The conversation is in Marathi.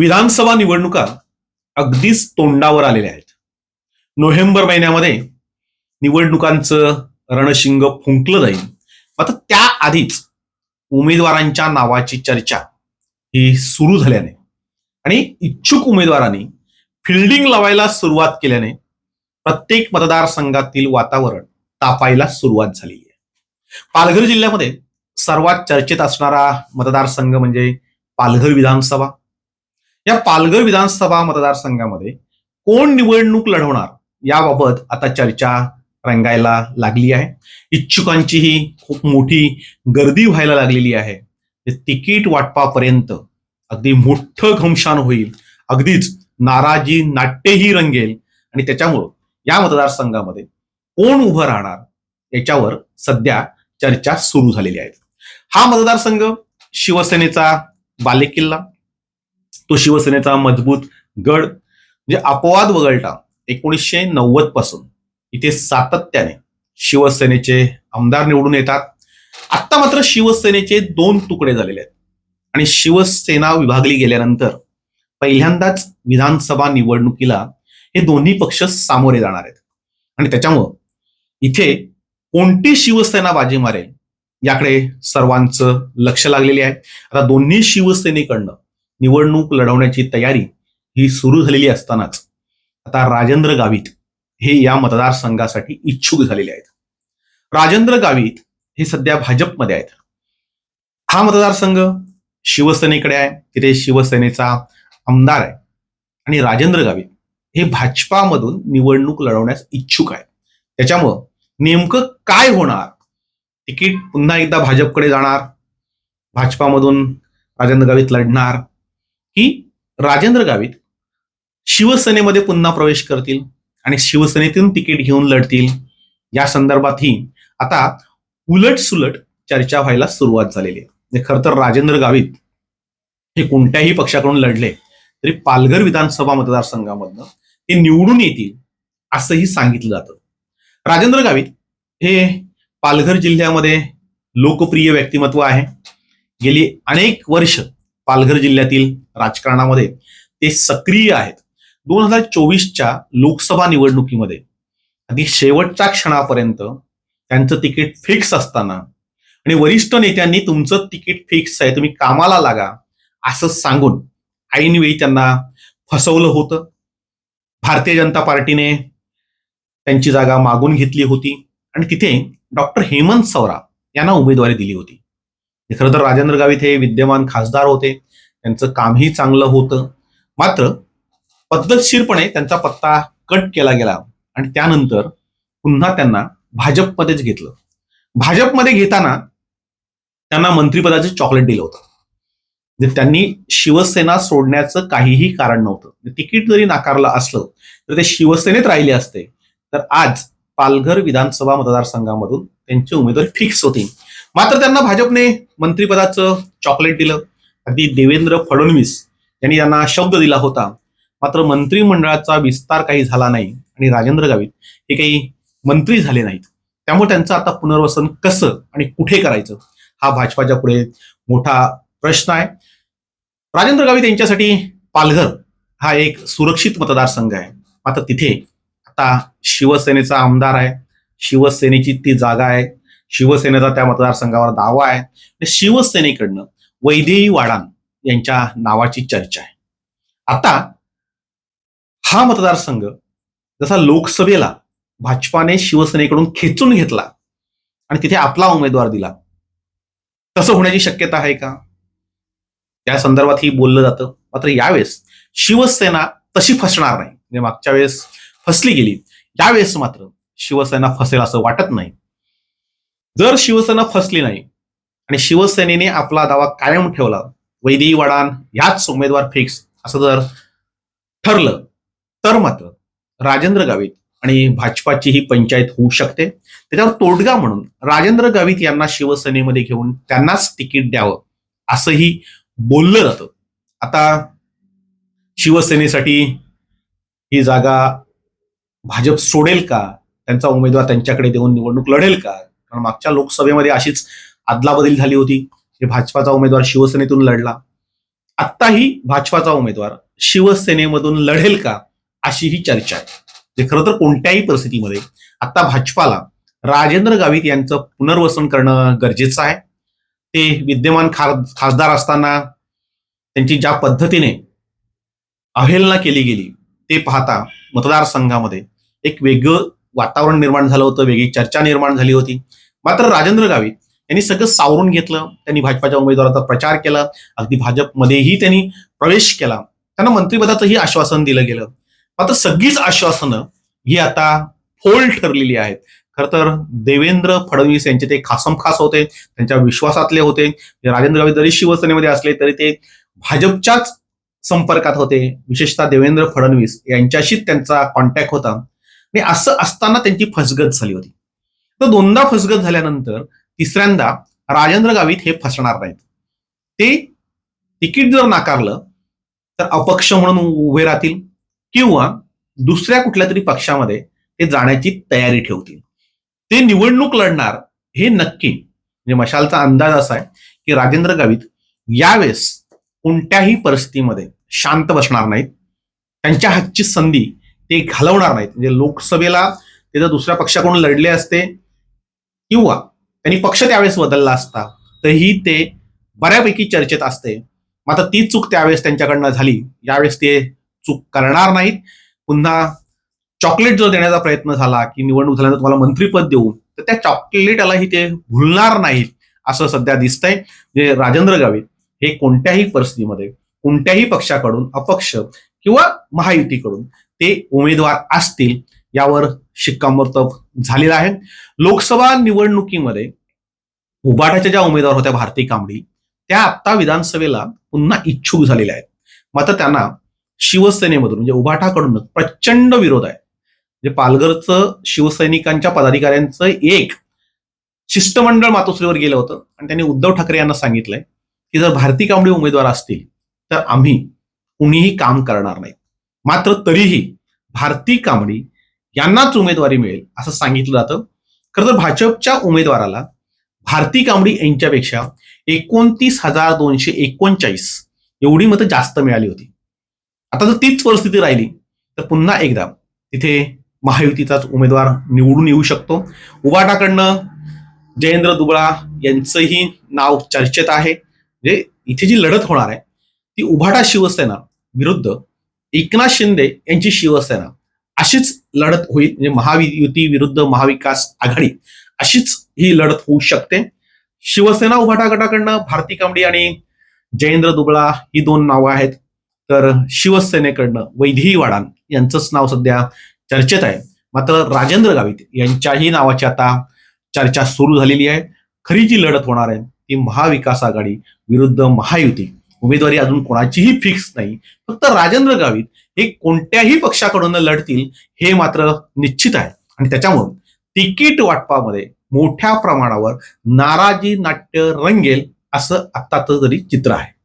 विधानसभा निवडणुका अगदीच तोंडावर आलेल्या आहेत. नोव्हेंबर महिन्यामध्ये निवडणुकांचं रणशिंग फुंकलं जाईल. मात्र त्याआधीच उमेदवारांच्या नावाची चर्चा ही सुरू झाल्याने आणि इच्छुक उमेदवारांनी फिल्डिंग लावायला सुरुवात केल्याने प्रत्येक मतदारसंघातील वातावरण तापायला सुरुवात झाली आहे पालघर जिल्ह्यामध्ये सर्वात चर्चेत असणारा मतदारसंघ म्हणजे पालघर विधानसभा. या पालघर विधानसभा मतदारसंघामध्ये कोण निवडणूक लढवणार याबाबत आता चर्चा रंगायला लागली आहे. इच्छुकांचीही खूप मोठी गर्दी व्हायला लागलेली आहे. तिकीट वाटपापर्यंत अगदी मोठं घमशान होईल. अगदीच नाराजी नाट्यही रंगेल. आणि त्याच्यामुळं या मतदारसंघामध्ये कोण उभं राहणार याच्यावर सध्या चर्चा सुरू झालेली आहे. हा मतदारसंघ शिवसेनेचा बालेकिल्ला तो शिवसेनेचा मजबूत गड म्हणजे अपवाद वगळता एकोणीसशे नव्वदपासून इथे सातत्याने शिवसेनेचे आमदार निवडून येतात. आत्ता मात्र शिवसेनेचे दोन तुकडे झालेले आहेत. आणि शिवसेना विभागली गेल्यानंतर पहिल्यांदाच विधानसभा निवडणुकीला हे दोन्ही पक्ष सामोरे जाणार आहेत. आणि त्याच्यामुळं इथे कोणती शिवसेना बाजी मारेल याकडे सर्वांचं लक्ष लागलेले आहे. आता दोन्ही शिवसेनेकडनं निवडणूक लढवण्याची तयारी ही सुरू झालेली असतानाच आता राजेंद्र गावित हे या मतदारसंघासाठी इच्छुक झालेले आहेत. राजेंद्र गावित हे सध्या भाजपमध्ये आहेत. हा मतदारसंघ शिवसेनेकडे आहे. तिथे शिवसेनेचा आमदार आहे. आणि राजेंद्र गावित हे भाजपामधून निवडणूक लढवण्यास इच्छुक आहे त्याच्यामुळं नेमकं काय होणार? तिकीट पुन्हा एकदा भाजपकडे जाणार. भाजपामधून राजेंद्र गावित लढणार. की राजेंद्र गावित शिवसेनेमध्ये पुन्हा प्रवेश करतील आणि शिवसेनेतून तिकीट घेऊन लढतील. या संदर्भातही आता उलट सुलट चर्चा व्हायला सुरुवात झालेली आहे. खर खरं तर राजेंद्र गावित हे कोणत्याही पक्षाकडून लढले तरी पालघर विधानसभा मतदारसंघामधनं ते निवडून येतील असंही सांगितलं जातं. राजेंद्र गावित हे पालघर जिल्ह्यामध्ये लोकप्रिय व्यक्तिमत्व आहे. गेली अनेक वर्ष पालघर जिल्ह्यातील राजकारणामध्ये ते सक्रिय आहेत. दोन हजार चोवीसच्या लोकसभा निवडणुकीमध्ये अगदी शेवटच्या क्षणापर्यंत त्यांचं तिकीट फिक्स असताना आणि वरिष्ठ नेत्यांनी तुमचं तिकीट फिक्स आहे तुम्ही कामाला लागा असं सांगून ऐनवेळी त्यांना फसवलं होतं. भारतीय जनता पार्टीने त्यांची जागा मागून घेतली होती आणि तिथे डॉक्टर हेमंत सवरा यांना उमेदवारी दिली होती. खरं तर राजेंद्र गावित हे विद्यमान खासदार होते. त्यांचं कामही चांगलं होतं. मात्र पद्धतशीरपणे त्यांचा पत्ता कट केला गेला आणि त्यानंतर पुन्हा त्यांना भाजपमध्येच घेतलं. भाजपमध्ये घेताना त्यांना मंत्रिपदाचे चॉकलेट दिलं होतं. म्हणजे त्यांनी शिवसेना सोडण्याचं काहीही कारण नव्हतं. म्हणजे तिकीट जरी नाकारलं असलं तर ते शिवसेनेत राहिले असते. तर आज पालघर विधानसभा मतदारसंघामधून त्यांची उमेदवारी फिक्स होती मात्र त्यांना भाजपने मंत्रिपदाचं चॉकलेट दिलं. अगदी देवेंद्र फडणवीस यांनी त्यांना शब्द दिला होता. मात्र मंत्रिमंडळाचा विस्तार काही झाला नाही आणि राजेंद्र गावित हे काही मंत्री झाले नाहीत. त्यामुळे त्यांचं आता पुनर्वसन कसं आणि कुठे करायचं हा भाजपाच्या पुढे मोठा प्रश्न आहे. राजेंद्र गावित यांच्यासाठी पालघर हा एक सुरक्षित मतदारसंघ आहे. मात्र तिथे आता शिवसेनेचा आमदार आहे. शिवसेनेची ती जागा आहे. शिवसेनेचा त्या मतदारसंघावर दावा आहे. शिवसेनेकडनं वैदेही वाडान यांच्या नावाची चर्चा आहे. आता हा मतदारसंघ जसा लोकसभेला भाजपाने शिवसेनेकडून खेचून घेतला आणि तिथे आपला उमेदवार दिला तसं होण्याची शक्यता आहे का? त्या संदर्भातही बोललं जातं. मात्र यावेळेस शिवसेना तशी फसणार नाही. म्हणजे मागच्या वेळेस फसली गेली यावेळेस मात्र शिवसेना फसेल असं वाटत नाही. जर शिवसेना फसली नाही आणि शिवसेनेने आपला दावा कायम ठेवला वैदी वडान ह्याच उमेदवार फिक्स असं जर ठरलं तर मात्र राजेंद्र गावित आणि भाजपाची ही पंचायत होऊ शकते. त्याच्यावर तोडगा म्हणून राजेंद्र गावित यांना शिवसेनेमध्ये घेऊन त्यांनाच तिकीट द्यावं असंही बोललं जातं. आता शिवसेनेसाठी ही जागा भाजप सोडेल का? त्यांचा उमेदवार त्यांच्याकडे देऊन निवडणूक लढेल का? कारण मागच्या लोकसभेमध्ये अशीच अदलाबदली झाली होती. हे भाजपाचा उमेदवार शिवसेनेतून लढला. आत्ताही भाजपाचा उमेदवार शिवसेनेमधून लढेल का अशी ही चर्चा आहे. जे खरं तर कोणत्याही परिस्थितीमध्ये आता भाजपाला राजेंद्र गावित यांचं पुनर्वसन करणं गरजेचं आहे. ते विद्यमान खार खासदार असताना त्यांची ज्या पद्धतीने अवहेलना केली गेली ते पाहता मतदारसंघामध्ये एक वेगळं वातावरण निर्माण झालं होतं वेगळी चर्चा निर्माण झाली होती. मात्र राजेंद्र गावित यांनी सगळं सावरून घेतलं त्यांनी भाजपाच्या उमेदवाराचा प्रचार केला अगदी भाजपमध्येही त्यांनी प्रवेश केला. त्यांना मंत्रिपदाचंही आश्वासन दिलं गेलं. मात्र सगळीच आश्वासनं ही आता फोल ठरलेली आहेत. खर तर देवेंद्र फडणवीस यांचे ते खासम खास होते त्यांच्या विश्वासातले होते. राजेंद्र गावित जरी शिवसेनेमध्ये असले तरी ते भाजपच्याच संपर्कात होते. विशेषतः देवेंद्र फडणवीस यांच्याशीच त्यांचा कॉन्टॅक्ट होता. आणि असं असताना त्यांची फसगत झाली होती. तर दोनदा फसगत झाल्यानंतर तिसऱ्यांदा राजेंद्र गावित हे फसणार नाहीत. ते तिकीट जर नाकारलं तर अपक्ष म्हणून उभे राहतील किंवा दुसऱ्या कुठल्या तरी पक्षामध्ये ते जाण्याची तयारी ठेवतील. ते निवडणूक लढणार हे नक्की म्हणजे मशालचा अंदाज असा आहे की राजेंद्र गावित यावेळेस कोणत्याही परिस्थितीमध्ये शांत बसणार नाहीत. त्यांच्या हातची संधी ते घालवणार नाहीत. म्हणजे लोकसभेला ते जर दुसऱ्या पक्षाकडून लढले असते किंवा त्यांनी पक्ष त्यावेळेस बदलला असता तरीही ते बऱ्यापैकी चर्चेत असते. मात्र ती चूक त्यावेळेस त्यांच्याकडनं झाली. यावेळेस ते चूक करणार नाहीत. पुन्हा चॉकलेट जर देण्याचा प्रयत्न झाला की निवडणूक झाल्यानंतर तुम्हाला मंत्रीपद देऊ तर त्या चॉकलेटालाही ते भुलणार नाहीत असं सध्या दिसतंय. म्हणजे राजेंद्र गावित हे कोणत्याही परिस्थितीमध्ये कोणत्याही पक्षाकडून अपक्ष किंवा महायुतीकडून ते उमेदवार असतील यावर शिक्कामोर्तब झालेलं आहे. लोकसभा निवडणुकीमध्ये उबाटाच्या ज्या उमेदवार होत्या भारती कांबडी त्या आत्ता विधानसभेला पुन्हा इच्छुक झालेल्या आहेत. मात्र त्यांना शिवसेनेमधून म्हणजे उभाटाकडूनच प्रचंड विरोध आहे. म्हणजे पालघरचं शिवसैनिकांच्या पदाधिकाऱ्यांचं एक शिष्टमंडळ मातोश्रीवर गेलं होतं. आणि त्यांनी उद्धव ठाकरे यांना सांगितलंय की जर भारती कांबळे उमेदवार असतील तर आम्ही कुणीही काम करणार नाही मात्र तरीही भारती कांबडी यांनाच उमेदवारी मिळेल असं सांगितलं जातं. खरं तर भाजपच्या उमेदवाराला भारती कांबडी यांच्यापेक्षा एकोणतीस हजार दोनशे एकोणचाळीस एवढी मतं जास्त मिळाली होती. आता जर तीच परिस्थिती राहिली तर पुन्हा एकदा तिथे महायुतीचाच उमेदवार निवडून येऊ शकतो. उबाटाकडनं जयेंद्र दुबळा यांचंही नाव चर्चेत आहे. म्हणजे इथे जी लढत होणार आहे ती उभाटा शिवसेना विरुद्ध एकनाथ शिंदे यांची शिवसेना अशीच लढत होईल म्हणजे महायुती विरुद्ध महाविकास आघाडी अशीच ही लढत होऊ शकते. शिवसेना उभाटा गटाकडनं भारती कांबडी आणि जयेंद्र दुबळा ही दोन नावं आहेत. तर शिवसेनेकडनं वैधी वाडान यांचंच नाव सध्या चर्चेत आहे. मात्र राजेंद्र गावित यांच्याही नावाची आता चर्चा सुरू झालेली आहे. खरी जी लढत होणार आहे ती महाविकास आघाडी विरुद्ध महायुती. उमेदवारी अजून कोणाचीही फिक्स नाही. फक्त राजेंद्र गावित हे कोणत्याही पक्षाकडून लढतील हे मात्र निश्चित आहे. आणि त्याच्यामुळे तिकीट वाटपामध्ये मोठ्या प्रमाणावर नाराजी नाट्य रंगेल असं आत्ताचं तरी चित्र आहे.